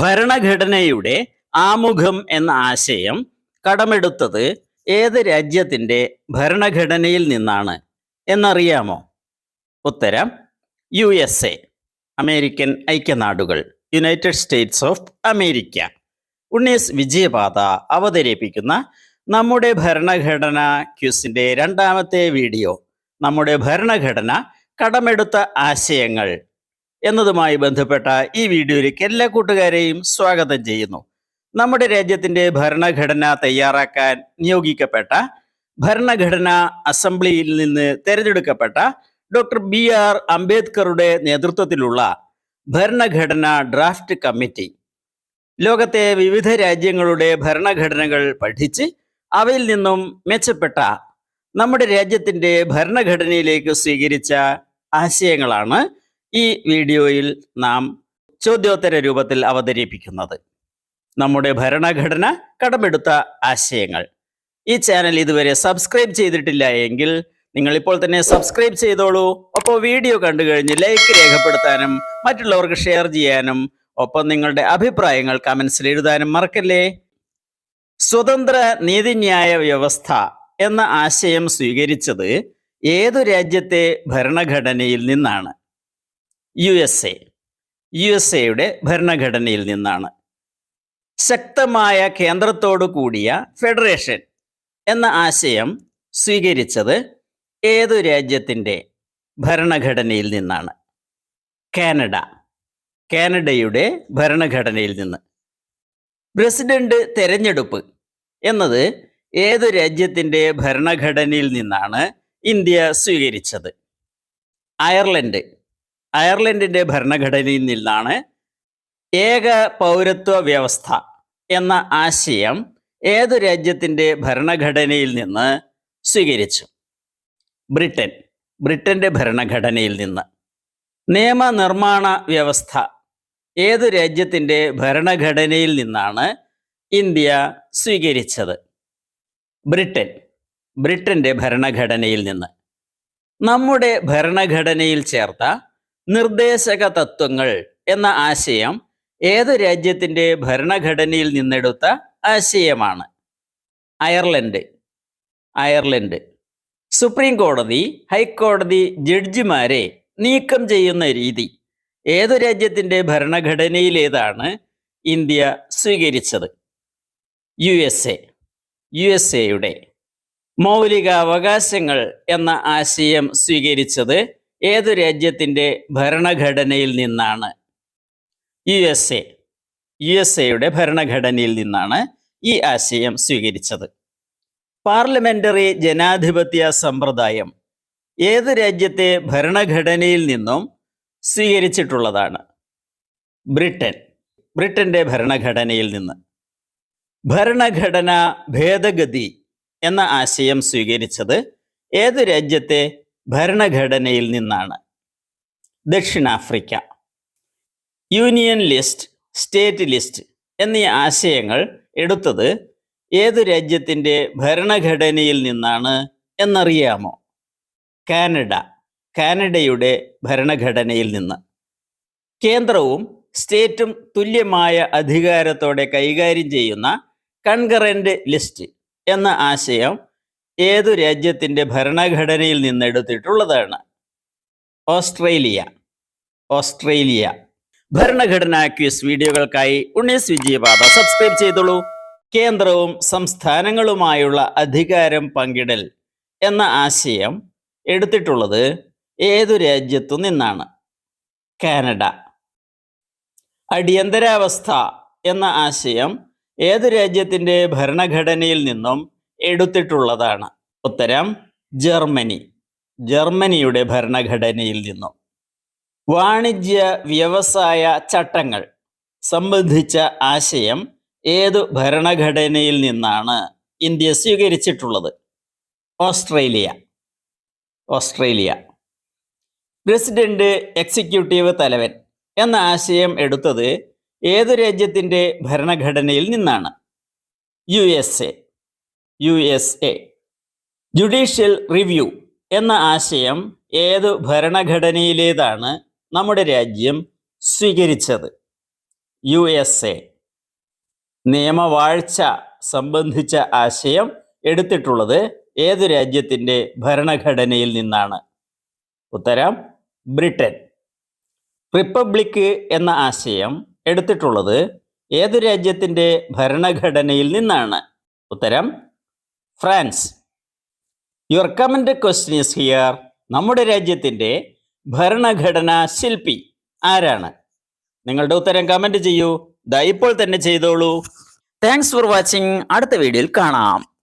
ഭരണഘടനയുടെ ആമുഖം എന്ന ആശയം കടമെടുത്തത് ഏത് രാജ്യത്തിന്റെ ഭരണഘടനയിൽ നിന്നാണ് എന്നറിയാമോ? ഉത്തരം U S A American ഐക്യനാടുകൾ United States of America. Unnis Vijayapatha അവതരിപ്പിക്കുന്ന നമ്മുടെ ഭരണഘടന ക്യൂസിന്റെ രണ്ടാമത്തെ വീഡിയോ. നമ്മുടെ ഭരണഘടന കടമെടുത്ത ആശയങ്ങൾ എന്നതുമായി ബന്ധപ്പെട്ട ഈ വീഡിയോയിലേക്ക് എല്ലാ കൂട്ടുകാരെയും സ്വാഗതം ചെയ്യുന്നു. നമ്മുടെ രാജ്യത്തിന്റെ ഭരണഘടന തയ്യാറാക്കാൻ നിയോഗിക്കപ്പെട്ട ഭരണഘടന അസംബ്ലിയിൽ നിന്ന് തെരഞ്ഞെടുക്കപ്പെട്ട ഡോക്ടർ ബി ആർ അംബേദ്കറുടെ നേതൃത്വത്തിലുള്ള ഭരണഘടന ഡ്രാഫ്റ്റ് കമ്മിറ്റി. ലോകത്തെ വിവിധ രാജ്യങ്ങളുടെ ഭരണഘടനകൾ പഠിച്ച് അവയിൽ നിന്നും മെച്ചപ്പെട്ട നമ്മുടെ രാജ്യത്തിന്റെ ഭരണഘടനയിലേക്ക് സ്വീകരിച്ച ആശയങ്ങളാണ് ഈ വീഡിയോയിൽ നാം ചോദ്യോത്തര രൂപത്തിൽ അവതരിപ്പിക്കുന്നത്. നമ്മുടെ ഭരണഘടന കടമെടുത്ത ആശയങ്ങൾ. ഈ ചാനൽ ഇതുവരെ സബ്സ്ക്രൈബ് ചെയ്തിട്ടില്ല എങ്കിൽ നിങ്ങൾ ഇപ്പോൾ തന്നെ സബ്സ്ക്രൈബ് ചെയ്തോളൂ. ഒപ്പം വീഡിയോ കണ്ടു കഴിഞ്ഞ് ലൈക്ക് രേഖപ്പെടുത്താനും മറ്റുള്ളവർക്ക് ഷെയർ ചെയ്യാനും ഒപ്പം നിങ്ങളുടെ അഭിപ്രായങ്ങൾ കമൻസിൽ എഴുതാനും മറക്കല്ലേ? സ്വതന്ത്ര നീതിന്യായ വ്യവസ്ഥ എന്ന ആശയം സ്വീകരിച്ചത് ഏതു രാജ്യത്തെ ഭരണഘടനയിൽ നിന്നാണ്? U S A U S എയുടെ ഭരണഘടനയിൽ നിന്നാണ്. ശക്തമായ കേന്ദ്രത്തോടു കൂടിയ ഫെഡറേഷൻ എന്ന ആശയം സ്വീകരിച്ചത് ഏതു രാജ്യത്തിന്റെ ഭരണഘടനയിൽ നിന്നാണ്? കാനഡ. കാനഡയുടെ ഭരണഘടനയിൽ നിന്ന്. പ്രസിഡന്റ് തെരഞ്ഞെടുപ്പ് എന്നത് ഏതു രാജ്യത്തിന്റെ ഭരണഘടനയിൽ നിന്നാണ് ഇന്ത്യ സ്വീകരിച്ചത്? അയർലൻഡ്. അയർലൻഡിന്റെ ഭരണഘടനയിൽ നിന്നാണ് ഏക പൗരത്വ വ്യവസ്ഥ എന്ന ആശയം ഏതു രാജ്യത്തിന്റെ ഭരണഘടനയിൽ നിന്ന് സ്വീകരിച്ചു? ബ്രിട്ടൻ. ബ്രിട്ടന്റെ ഭരണഘടനയിൽ നിന്ന്. നിയമനിർമ്മാണ വ്യവസ്ഥ ഏതു രാജ്യത്തിന്റെ ഭരണഘടനയിൽ നിന്നാണ് ഇന്ത്യ സ്വീകരിച്ചത്? ബ്രിട്ടൻ. ബ്രിട്ടന്റെ ഭരണഘടനയിൽ നിന്ന്. നമ്മുടെ ഭരണഘടനയിൽ ചേർത്ത നിർദ്ദേശക തത്വങ്ങൾ എന്ന ആശയം ഏത് രാജ്യത്തിന്റെ ഭരണഘടനയിൽ നിന്നെടുത്ത ആശയമാണ്? അയർലൻഡ്. അയർലൻഡ്. സുപ്രീം കോടതി ഹൈക്കോടതി ജഡ്ജിമാരെ നീക്കം ചെയ്യുന്ന രീതി ഏതു രാജ്യത്തിന്റെ ഭരണഘടനയിലേതാണ് ഇന്ത്യ സ്വീകരിച്ചത്? U S A U S എയുടെ മൗലിക അവകാശങ്ങൾ എന്ന ആശയം സ്വീകരിച്ചത് ഏതു രാജ്യത്തിന്റെ ഭരണഘടനയിൽ നിന്നാണ് U S A? U S എയുടെ ഭരണഘടനയിൽ നിന്നാണ് ഈ ആശയം സ്വീകരിച്ചത്. പാർലമെന്ററി ജനാധിപത്യ സമ്പ്രദായം ഏത് രാജ്യത്തെ ഭരണഘടനയിൽ നിന്നും സ്വീകരിച്ചിട്ടുള്ളതാണ്? ബ്രിട്ടൻ. ബ്രിട്ടന്റെ ഭരണഘടനയിൽ നിന്ന്. ഭരണഘടന ഭേദഗതി എന്ന ആശയം സ്വീകരിച്ചത് ഏത് രാജ്യത്തെ ഭരണഘടനയിൽ നിന്നാണ്. ദക്ഷിണാഫ്രിക്ക യൂണിയൻ ലിസ്റ്റ് സ്റ്റേറ്റ് ലിസ്റ്റ് എന്നീ ആശയങ്ങൾ എടുത്തത് ഏതു രാജ്യത്തിന്റെ ഭരണഘടനയിൽ നിന്നാണ് എന്നറിയാമോ? കാനഡ കാനഡയുടെ ഭരണഘടനയിൽ നിന്ന്. കേന്ദ്രവും സ്റ്റേറ്റും തുല്യമായ അധികാരത്തോടെ കൈകാര്യം ചെയ്യുന്ന കൺകറന്റ് ലിസ്റ്റ് എന്ന ആശയം ഏതു രാജ്യത്തിന്റെ ഭരണഘടനയിൽ നിന്നെടുത്തിട്ടുള്ളതാണ്? ഓസ്ട്രേലിയ. ഓസ്ട്രേലിയ. ഭരണഘടനാ ക്വിസ് വീഡിയോകൾക്കായി ഉണ്ണീസ് വിജയപാത സബ്സ്ക്രൈബ് ചെയ്തോളൂ. കേന്ദ്രവും സംസ്ഥാനങ്ങളുമായുള്ള അധികാരം പങ്കിടൽ എന്ന ആശയം എടുത്തിട്ടുള്ളത് ഏതു രാജ്യത്തു നിന്നാണ്? കാനഡ. അടിയന്തരാവസ്ഥ എന്ന ആശയം ഏതു രാജ്യത്തിന്റെ ഭരണഘടനയിൽ നിന്നും എടുത്തിട്ടുള്ളതാണ്. ഉത്തരം ജർമ്മനി. ജർമ്മനിയുടെ ഭരണഘടനയിൽ നിന്നും. വാണിജ്യ വ്യവസായ ചട്ടങ്ങൾ സംബന്ധിച്ച ആശയം ഏതു ഭരണഘടനയിൽ നിന്നാണ് ഇന്ത്യ സ്വീകരിച്ചിട്ടുള്ളത്? ഓസ്ട്രേലിയ. ഓസ്ട്രേലിയ. പ്രസിഡന്റ് എക്സിക്യൂട്ടീവ് തലവൻ എന്ന ആശയം എടുത്തത് ഏതു രാജ്യത്തിന്റെ ഭരണഘടനയിൽ നിന്നാണ്? U S A. U S A. Judicial review എന്ന ആശയം ഏത് ഭരണഘടനയിലേതാണ് നമ്മുടെ രാജ്യം സ്വീകരിച്ചത്? U S A. നിയമവാഴ്ച സംബന്ധിച്ച ആശയം എടുത്തിട്ടുള്ളത് ഏത് രാജ്യത്തിന്റെ ഭരണഘടനയിൽ നിന്നാണ്? ഉത്തരം ബ്രിട്ടൻ. റിപ്പബ്ലിക് എന്ന ആശയം എടുത്തിട്ടുള്ളത് ഏത് രാജ്യത്തിന്റെ ഭരണഘടനയിൽ നിന്നാണ്? ഉത്തരം France your comment question is here നമ്മുടെ രാജ്യത്തിന്റെ ഭരണഘടനാ ശില്പി ആരാണ്? നിങ്ങളുടെ ഉത്തരം കമന്റ് ചെയ്യൂ. ദാ ഇപ്പോൾ തന്നെ ചെയ്തോളൂ. താങ്ക്സ് ഫോർ വാച്ചിങ് അടുത്ത വീഡിയോയിൽ കാണാം.